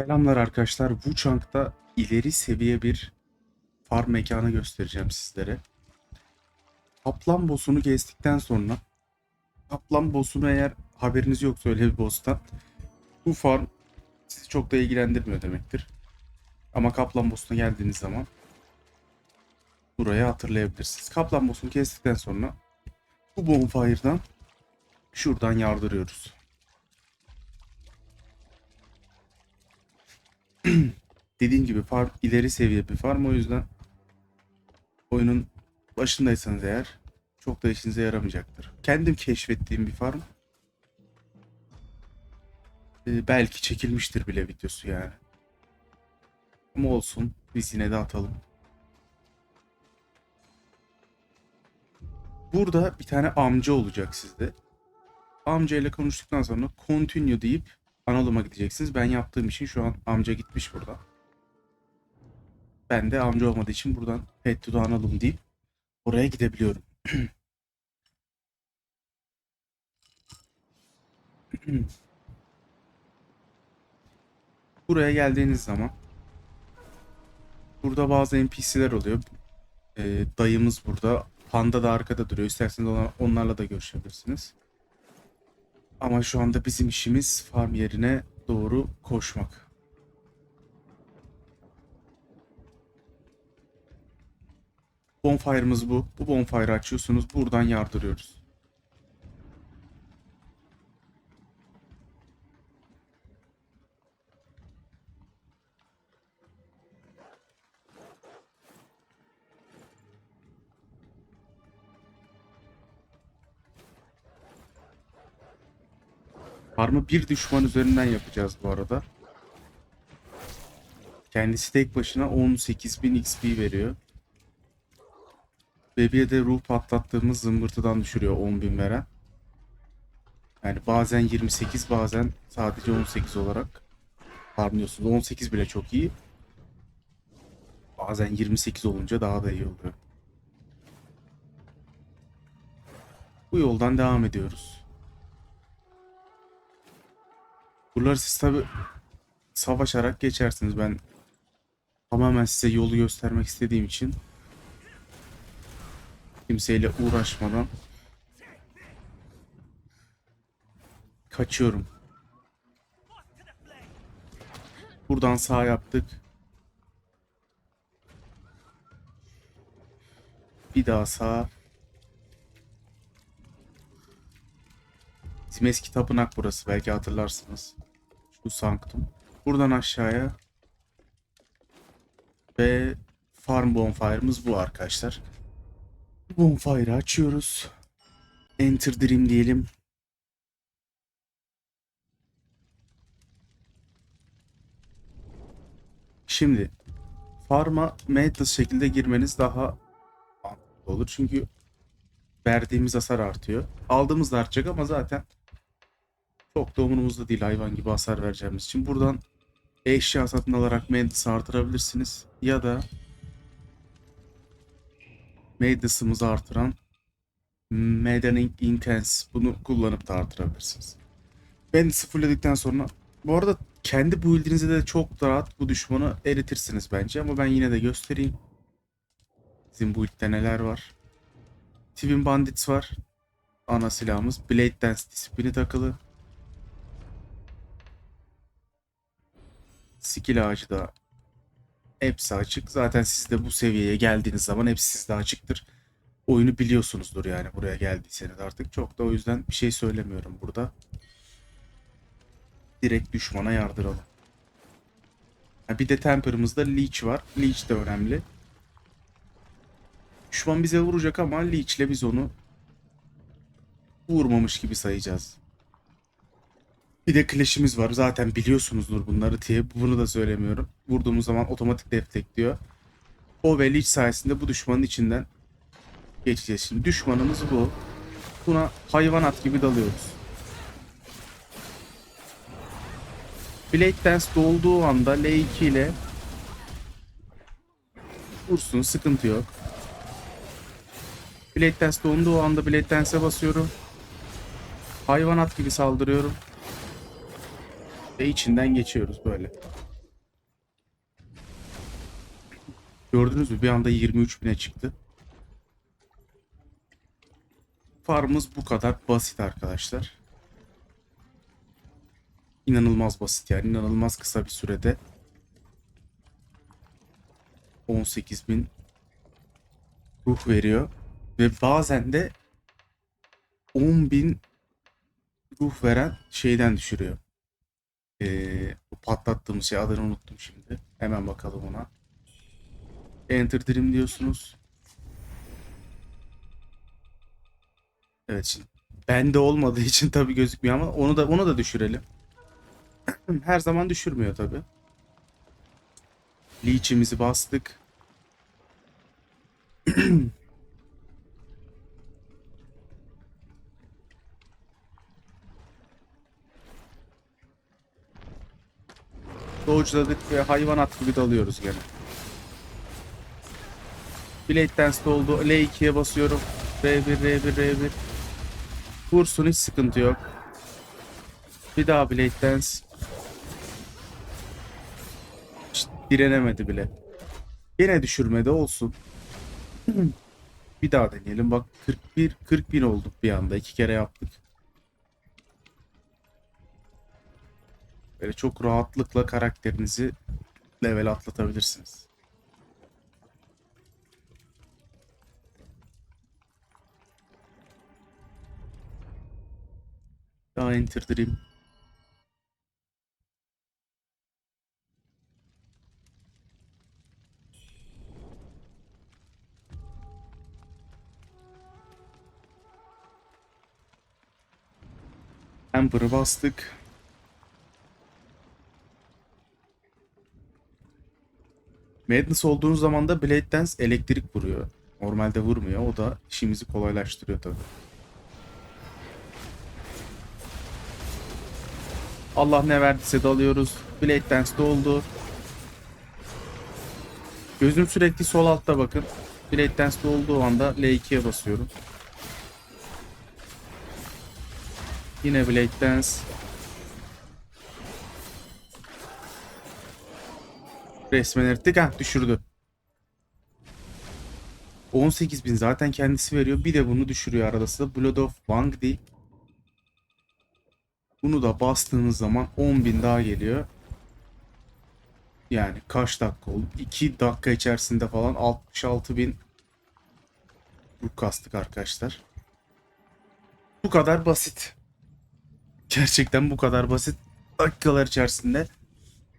Selamlar arkadaşlar. Wuchang'da ileri seviye bir farm mekanı göstereceğim sizlere. Kaplan boss'unu gezdikten sonra Kaplan boss'unu eğer haberiniz yoksa öyle bir boss'tan bu farm sizi çok da ilgilendirmiyor demektir. Ama Kaplan boss'una geldiğiniz zaman burayı hatırlayabilirsiniz. Kaplan boss'unu kestikten sonra bu bonfire'dan şuradan yardırıyoruz. dediğim gibi farm ileri seviye bir farm o yüzden oyunun başındaysanız eğer çok da işinize yaramayacaktır. Kendim keşfettiğim bir farm. Ee, belki çekilmiştir bile videosu yani. Ama olsun biz yine de atalım. Burada bir tane amca olacak sizde. Amca ile konuştuktan sonra continue deyip Analım'a gideceksiniz. Ben yaptığım için şu an amca gitmiş burada. Ben de amca olmadığı için buradan head to the analım deyip oraya gidebiliyorum. Buraya geldiğiniz zaman burada bazı NPC'ler oluyor. Ee, dayımız burada. Panda da arkada duruyor. İsterseniz onlarla da görüşebilirsiniz. Ama şu anda bizim işimiz farm yerine doğru koşmak. Bonfire'ımız bu. Bu bonfire'ı açıyorsunuz. Buradan yardırıyoruz. Farmı bir düşman üzerinden yapacağız bu arada. Kendisi tek başına 18.000 XP veriyor. Bebeğe de ruh patlattığımız zımbırtıdan düşürüyor 10.000 veren. Yani bazen 28 bazen sadece 18 olarak farmlıyorsunuz. 18 bile çok iyi. Bazen 28 olunca daha da iyi oluyor. Bu yoldan devam ediyoruz. Buraları siz tabi savaşarak geçersiniz. Ben tamamen size yolu göstermek istediğim için kimseyle uğraşmadan kaçıyorum. Buradan sağ yaptık. Bir daha sağ. Bizim eski tapınak burası belki hatırlarsınız. Şu sanktum. Buradan aşağıya. Ve farm bonfire'ımız bu arkadaşlar. Bonfire'ı açıyoruz. Enter Dream diyelim. Şimdi farm'a madness şekilde girmeniz daha mantıklı olur. Çünkü verdiğimiz hasar artıyor. Aldığımız da artacak ama zaten çok da umurumuzda değil hayvan gibi hasar vereceğimiz için. Buradan eşya satın alarak Madness'ı artırabilirsiniz. Ya da Madness'ımızı artıran Maddening Intense bunu kullanıp da artırabilirsiniz. Madness'ı fullledikten sonra bu arada kendi build'inizde de çok rahat bu düşmanı eritirsiniz bence ama ben yine de göstereyim. Bizim build'de neler var. Twin Bandits var. Ana silahımız. Blade Dance disiplini takılı. Skill ağacı da hepsi açık. Zaten siz de bu seviyeye geldiğiniz zaman hepsi sizde açıktır. Oyunu biliyorsunuzdur yani buraya geldiyseniz artık. Çok da o yüzden bir şey söylemiyorum burada. Direkt düşmana yardıralım. Bir de Temper'ımızda Leech var. Leech de önemli. Düşman bize vuracak ama Leech'le biz onu vurmamış gibi sayacağız. Bir de Clash'imiz var. Zaten biliyorsunuzdur bunları diye bunu da söylemiyorum. Vurduğumuz zaman otomatik deflekliyor. O ve Leech sayesinde bu düşmanın içinden geçeceğiz. Şimdi düşmanımız bu. Buna hayvanat gibi dalıyoruz. Blade Dance dolduğu anda L2 ile vursun sıkıntı yok. Blade Dance donduğu anda Blade Dance'e basıyorum. Hayvanat gibi saldırıyorum ve içinden geçiyoruz böyle. Gördünüz mü bir anda 23 bine çıktı. Farmımız bu kadar basit arkadaşlar. İnanılmaz basit yani inanılmaz kısa bir sürede 18 bin ruh veriyor ve bazen de 10 bin ruh veren şeyden düşürüyor. Ee, bu patlattığımız şey adını unuttum şimdi. Hemen bakalım ona. Enter Dream diyorsunuz. Evet şimdi bende olmadığı için tabii gözükmüyor ama onu da onu da düşürelim. Her zaman düşürmüyor tabii. Leech'imizi bastık. Dodge'ladık ve hayvanat gibi dalıyoruz gene. Blade Dance'de oldu. L2'ye basıyorum. R1, R1, R1. Vursun hiç sıkıntı yok. Bir daha Blade Dance. Hiç direnemedi bile. Yine düşürmedi olsun. Bir daha deneyelim. Bak 41 40 bin olduk bir anda. iki kere yaptık. Böyle çok rahatlıkla karakterinizi level atlatabilirsiniz. Daha enter dream. Amber'ı bastık. Madness olduğunuz zaman da Blade Dance elektrik vuruyor. Normalde vurmuyor. O da işimizi kolaylaştırıyor tabii. Allah ne verdiyse dalıyoruz. Blade Dance doldu. Gözüm sürekli sol altta bakın. Blade Dance olduğu anda L2'ye basıyorum. Yine Blade Dance. Resmen erittik. Heh, düşürdü. 18.000 zaten kendisi veriyor. Bir de bunu düşürüyor arada sırada. Blood of Wangdi. Bunu da bastığınız zaman 10.000 daha geliyor. Yani kaç dakika oldu? 2 dakika içerisinde falan 66.000 ruh kastık arkadaşlar. Bu kadar basit. Gerçekten bu kadar basit. Dakikalar içerisinde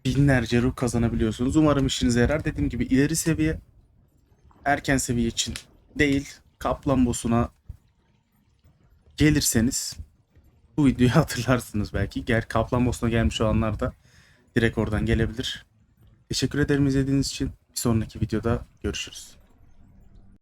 binlerce ruh kazanabiliyorsunuz. Umarım işinize yarar. Dediğim gibi ileri seviye erken seviye için değil kaplan boss'una gelirseniz bu videoyu hatırlarsınız belki. Gel kaplan boss'una gelmiş olanlar da direkt oradan gelebilir. Teşekkür ederim izlediğiniz için. Bir sonraki videoda görüşürüz.